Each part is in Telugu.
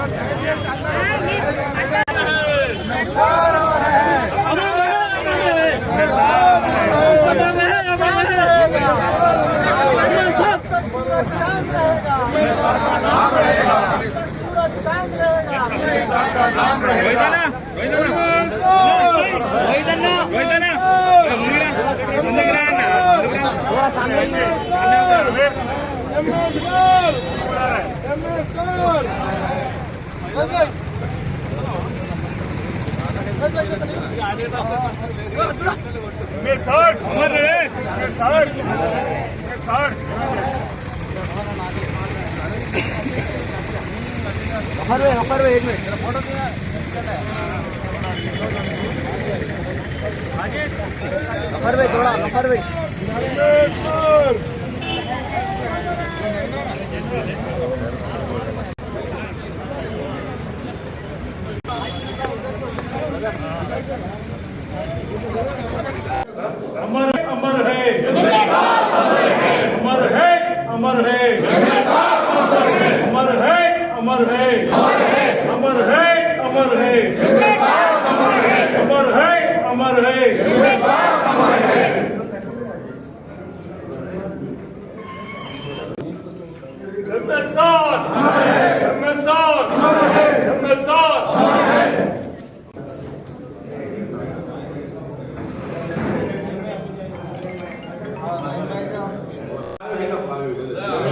Emre Sar! Emre Sar! ఒకరు ఒకరు ఏడు ఫోటో गफर भाई थोड़ा गफर भाई सर अमर अमर है। अमर है। अमर है। अमर है अमर है।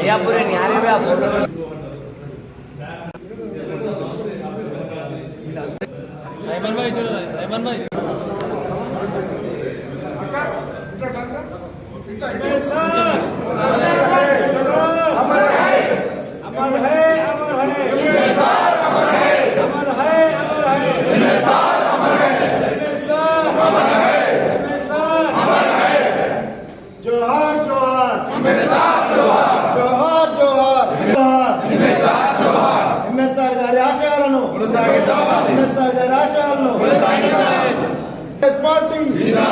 भैया पूरे निहारे में आप रहमान भाई रहमान भाई अमर है अमर है। अमर Amém.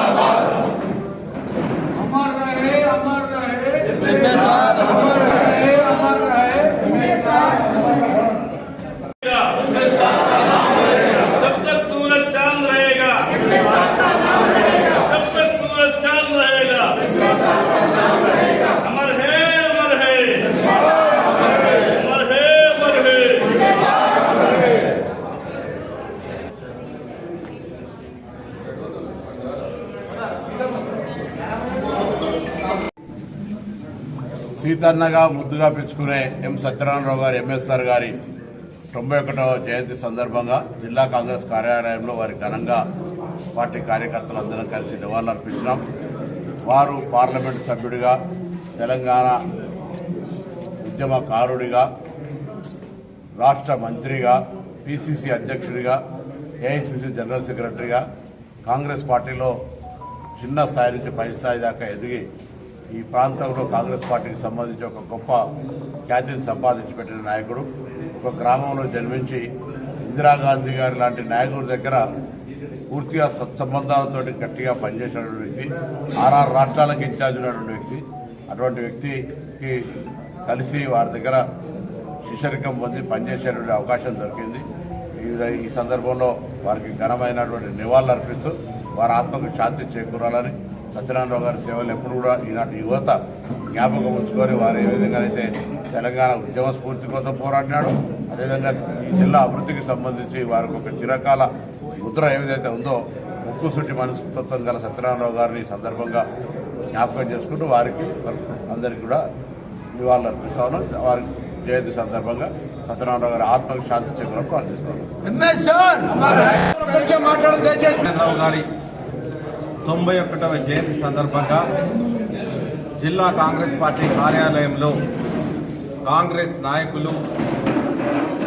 సీతన్నగా ముద్దుగా పెంచుకునే ఎం. సత్యనారాయణరావు గారు ఎంఎస్ఆర్ గారి తొంభై ఒకటవ జయంతి సందర్భంగా జిల్లా కాంగ్రెస్ కార్యాలయంలో వారి ఘనంగా పార్టీ కార్యకర్తలందరం కలిసి నివాళులర్పించినాం. వారు పార్లమెంటు సభ్యుడిగా తెలంగాణ ఉద్యమకారుడిగా రాష్ట్ర మంత్రిగా పిసిసి అధ్యక్షుడిగా ఏఐసిసి జనరల్ సెక్రటరీగా కాంగ్రెస్ పార్టీలో చిన్న స్థాయి నుంచి పై స్థాయి దాకా ఎదిగి ఈ ప్రాంతంలో కాంగ్రెస్ పార్టీకి సంబంధించి ఒక గొప్ప ఖ్యాతిని సంపాదించి పెట్టిన నాయకుడు ఒక గ్రామంలో జన్మించి ఇందిరాగాంధీ గారి లాంటి నాయకుడి దగ్గర పూర్తిగా సత్సంబంధాలతో గట్టిగా పనిచేసినటువంటి వ్యక్తి ఆర్ఆర్ రాష్ట్రాలకు ఇన్ఛార్జ్ ఉన్నటువంటి వ్యక్తి. అటువంటి వ్యక్తికి కలిసి వారి దగ్గర శిశరికం పొంది పనిచేసేటువంటి అవకాశం దొరికింది. ఈ సందర్భంలో వారికి ఘనమైనటువంటి నివాళులు అర్పిస్తూ వారి ఆత్మకు శాంతి చేకూరాలని సత్యనారాయణరావు గారి సేవలు ఎప్పుడు కూడా ఈనాటి యువత జ్ఞాపకం ఉంచుకొని వారు ఏ విధంగా అయితే తెలంగాణ ఉద్యమ స్ఫూర్తి కోసం పోరాడినాడు అదేవిధంగా ఈ జిల్లా అభివృద్ధికి సంబంధించి వారికి ఒక చిరకాల ముద్ర ఏ విధంగా ఉందో ముక్కు సుట్టి మనస్తత్వం గల సత్యనారాయణరావు గారిని ఈ సందర్భంగా జ్ఞాపకం చేసుకుంటూ వారికి అందరికీ కూడా నివాళులు అర్పిస్తాను వారి జయంతి సందర్భంగా సత్యనారాయణ గారి ఆత్మకు శాంతి చేకూరని ప్రార్థిస్తాను గారి తొంభై ఒకటవ జయంతి సందర్భంగా జిల్లా కాంగ్రెస్ పార్టీ కార్యాలయంలో కాంగ్రెస్ నాయకులు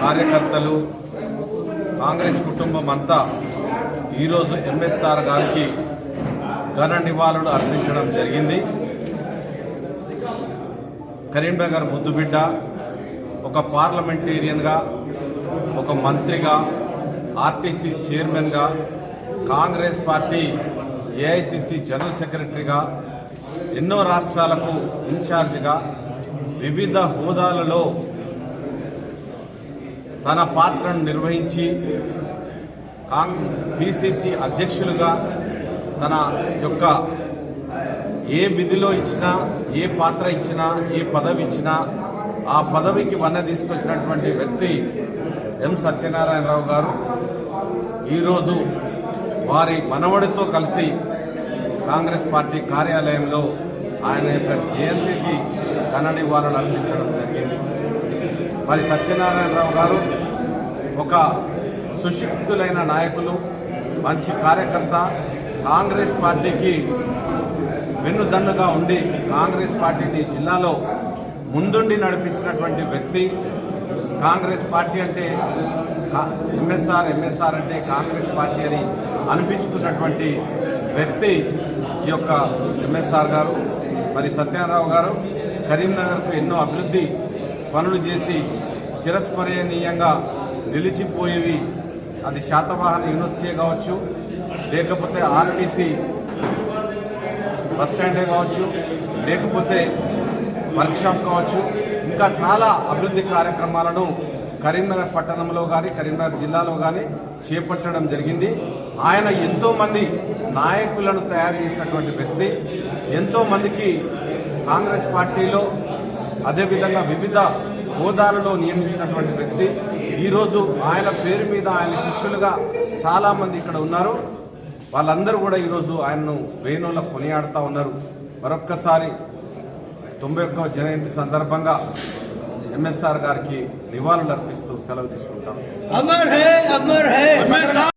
కార్యకర్తలు కాంగ్రెస్ కుటుంబం అంతా ఈరోజు ఎంఎస్ఆర్ గారికి ఘన నివాళులు అర్పించడం జరిగింది. కరీంనగర్ ముద్దుబిడ్డ ఒక పార్లమెంటేరియన్గా ఒక మంత్రిగా ఆర్టీసీ చైర్మన్గా కాంగ్రెస్ పార్టీ ఏఐసిసి జనరల్ సెక్రటరీగా ఎన్నో రాష్ట్రాలకు ఇన్ఛార్జిగా వివిధ హోదాలలో తన పాత్రను నిర్వహించి పిసిసి అధ్యక్షులుగా తన యొక్క ఏ విధిలో ఇచ్చినా ఏ పాత్ర ఇచ్చినా ఏ పదవి ఇచ్చినా ఆ పదవికి వన్న తీసుకొచ్చినటువంటి వ్యక్తి ఎం. సత్యనారాయణరావు గారు ఈరోజు వారి మనవడితో కలిసి కాంగ్రెస్ పార్టీ కార్యాలయంలో ఆయన యొక్క జయంతికి ఘన నివాళులు అర్పించడం జరిగింది. మరి సత్యనారాయణరావు గారు ఒక సుశిక్తులైన నాయకులు మంచి కార్యకర్త. కాంగ్రెస్ పార్టీకి వెన్నుదన్నుగా ఉండి కాంగ్రెస్ పార్టీని జిల్లాలో ముందుండి నడిపించినటువంటి వ్యక్తి. కాంగ్రెస్ పార్టీ అంటే ఎంఎస్ఆర్ ఎంఎస్ఆర్ అంటే కాంగ్రెస్ పార్టీ అని అనిపించుకున్నటువంటి వ్యక్తి. ఈ యొక్క ఎంఎస్ఆర్ గారు మరి సత్యారావు గారు కరీంనగర్కు ఎన్నో అభివృద్ధి పనులు చేసి చిరస్మరణీయంగా నిలిచిపోయేవి. అది శాతవాహన యూనివర్సిటీ కావచ్చు లేకపోతే ఆర్టీసీ బస్ స్టాండే కావచ్చు లేకపోతే వర్క్షాప్ కావచ్చు ఇంకా చాలా అభివృద్ధి కార్యక్రమాలను కరీంనగర్ పట్టణంలో కానీ కరీంనగర్ జిల్లాలో కానీ చేపట్టడం జరిగింది. ఆయన ఎంతో మంది నాయకులను తయారు చేసినటువంటి వ్యక్తి ఎంతో మందికి కాంగ్రెస్ పార్టీలో అదేవిధంగా వివిధ హోదాలలో నియమించినటువంటి వ్యక్తి. ఈరోజు ఆయన పేరు మీద ఆయన శిష్యులుగా చాలా మంది ఇక్కడ ఉన్నారు. వాళ్ళందరూ కూడా ఈరోజు ఆయన్ను వేణువుల కొనియాడుతూ ఉన్నారు. మరొక్కసారి తొంభై ఒక్క జయంతి సందర్భంగా ఎంఎస్ఆర్ గారికి నివాళులు అర్పిస్తూ సెలవు తీసుకుంటాం.